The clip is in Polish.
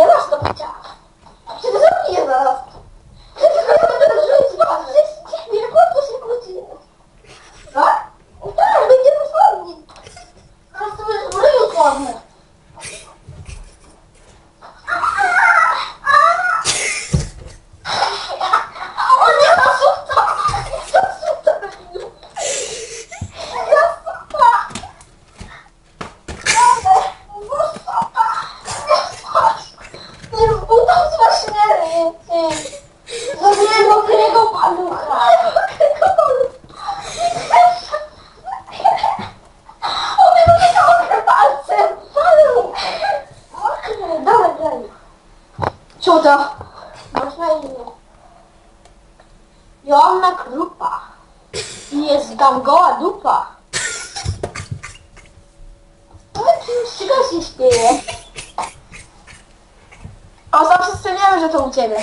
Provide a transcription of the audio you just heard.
не важно почав. Через обміна. Жизнь вас, жизнь легко после крутины. Да? Да, вы не помните. Просто вы же были помните. Mokry. Dawaj, daj. Co to? Masz na imię. Joanna Krupa. I jest tam goła dupa. Z czego się śpieje? O, zawsze sceniamy, że to u ciebie.